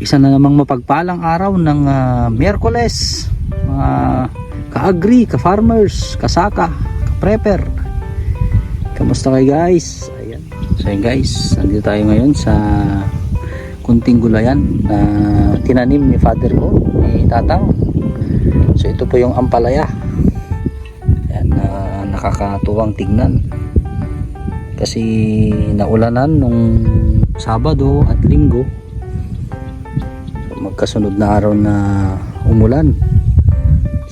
isa na namang mapagpalang araw ng ah, Miyerkules. Mga ka-agri, ka-farmers, kasaka, ka-prepper. Kamusta kayo guys? Ayan. So yun guys, nandito tayo ngayon sa kunting gulayan na tinanim ni father ko, ni tatang. So ito po yung ampalaya. Ayan, na nakakatuwang tignan. Kasi naulanan nung Sabado at Linggo. So, magkasunod na araw na umulan.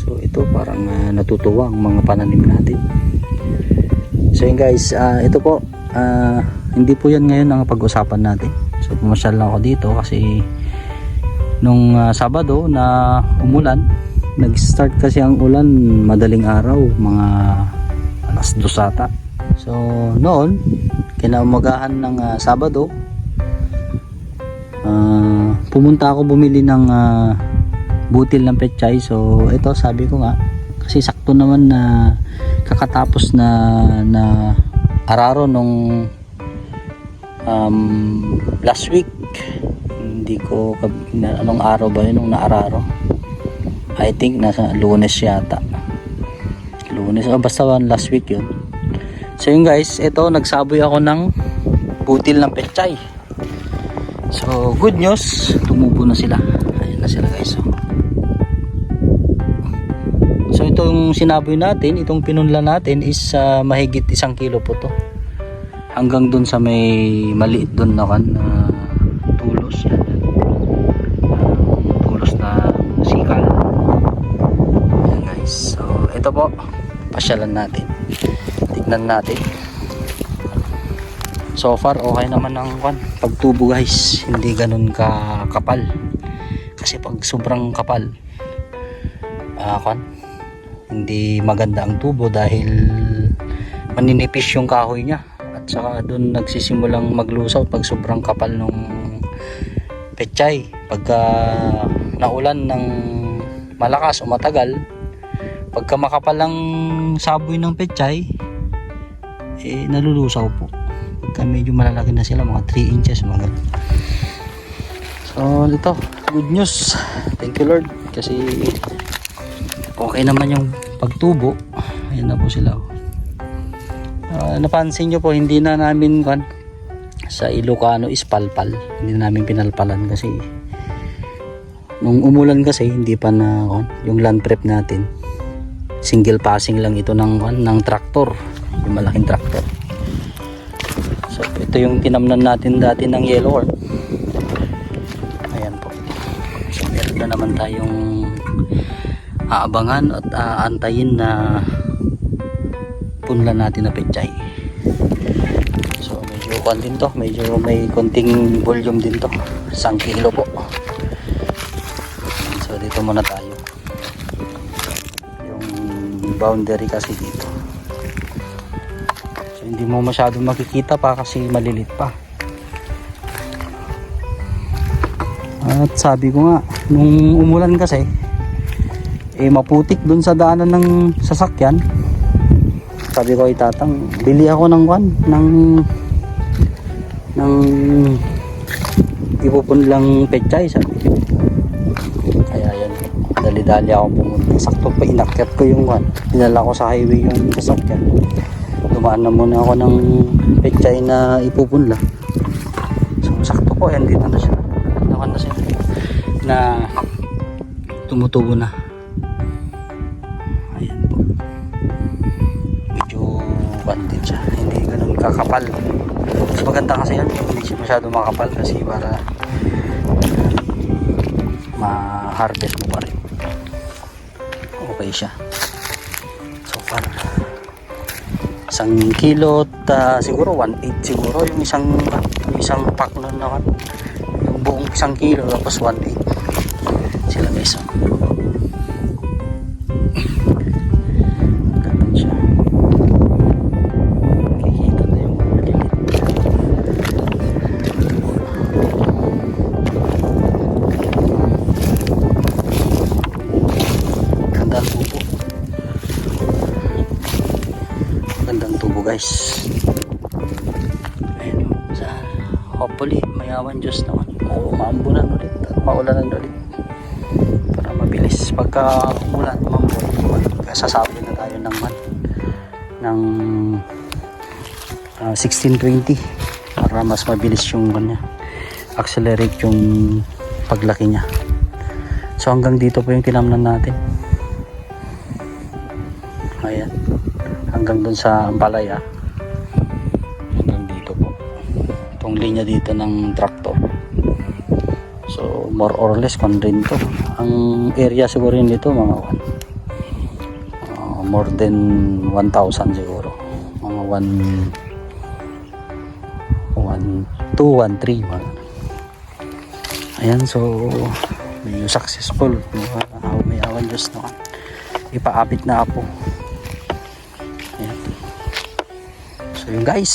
So ito parang ah, natutuwa ang mga pananim natin. So yun guys, ah, ito po, ah, hindi po yan ngayon ang pag-usapan natin. So pumasyal lang ako dito kasi nung ah, Sabado na umulan, nag-start kasi ang ulan madaling araw, mga alas dos ata. So noon, kinaumagahan ng ah, Sabado, ah, pumunta ako bumili ng ah, butil ng pechay. So ito sabi ko nga, kasi sakto naman na kakatapos na na araro nung um, last week. Hindi ko na, anong araw ba yun nung naararo? I think nasa lunes yata. Lunes o basta last week yun. So yun guys ito nagsaboy ako ng butil ng pechay so good news tumubo na sila ayun na sila guys. So itong sinaboy natin, itong pinunla natin is ah, mahigit isang kilo po to. Hanggang dun sa may maliit dun na kan na tulos yan. Tulos na sikal. Ayan guys. So ito po, pasyalan natin. Tignan natin. So far okay naman ang kan pagtubo guys, hindi ganun ka kapal. Kasi pag sobrang kapal, ah kan hindi maganda ang tubo dahil maninipis yung kahoy niya. At saka doon nagsisimulang maglusaw pag sobrang kapal nung pechay. Pagka naulan ng malakas o matagal pagka makapal ang saboy ng pechay eh nalulusaw po pagka medyo malalaki na sila mga 3 inches mga ganun. so ito good news. Thank you lord. Kasi okay naman yung pagtubo. Ayan na po sila Ah, napansin nyo po hindi na namin kan sa Ilocano is palpal. Hindi na namin pinalpalan kasi nung umulan kasi hindi pa na kan, yung land prep natin. Single passing lang ito ng kan, ng traktor yung malaking traktor so ito yung tinamnan natin dati ng yellow horn ayan po. So meron na naman tayong aabangan at aantayin na punla natin na pechay. So medyo kwan din to. Medyo may konting volume din to. Isang kilo po. So dito muna tayo. Yung boundary kasi dito hindi mo masyado makikita pa kasi malilit pa. At sabi ko nga nung umulan kasi eh maputik dun sa daanan ng sasakyan. Sabi ko ay tatang bili ako ng kwan ng ng ipupunlang pechay sabi kaya yan dali-dali ako pumunta. Sakto pa inakyat ko yung kwan. Dinala ko sa highway yung sasakyan dumaan na muna ako ng pechay na ipupunla. So sakto po yan dito na siya. Nakan na siya. Na tumutubo na. Ayan po. Medyo bandit siya. Hindi ganun kakapal. Mas maganda kasi yan hindi siya masyado makapal kasi para ma-harvest mo pa rin. Okay siya isang kilo at ah, siguro 1.8 siguro yung isang yung isang pack na yung buong isang kilo tapos 1.8 tubo guys. Ayun. Sa, hopefully, maya awan Diyos naman. O, maambunan ulit at maulanan ulit. Para mabilis. Pagka umulan, maambun, sasabi na tayo ng man. Ng ah, 1620 para mas mabilis yung kanya accelerate yung paglaki niya so hanggang dito po yung tinamnan natin hanggang dun sa Ampalaya. Hanggang dito po. Itong linya dito ng traktor so more or less kung rin to. Ang area siguro yun dito mga ah, more than 1,000 siguro. Mga 1 1 2 1 3 mga. Ayan so may successful. Uh, may awan Diyos no? Ipaapit na apo so yun guys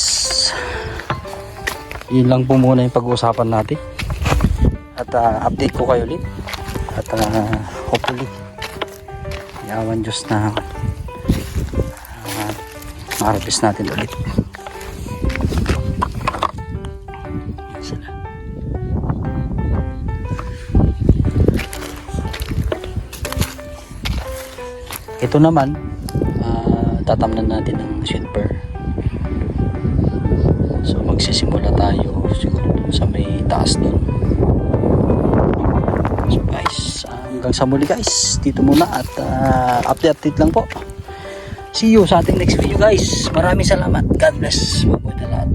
yun lang po muna yung pag-uusapan natin at uh, update ko kayo ulit at uh, hopefully may awan Diyos na uh, ma-harvest natin ulit. Ito naman, ah, tatamnan natin ng silver. So magsisimula tayo siguro sa may taas doon. So guys, hanggang sa muli guys, dito muna at ah, update-update lang po. See you sa ating next video guys. Maraming salamat. God bless. Mabuhay na lahat.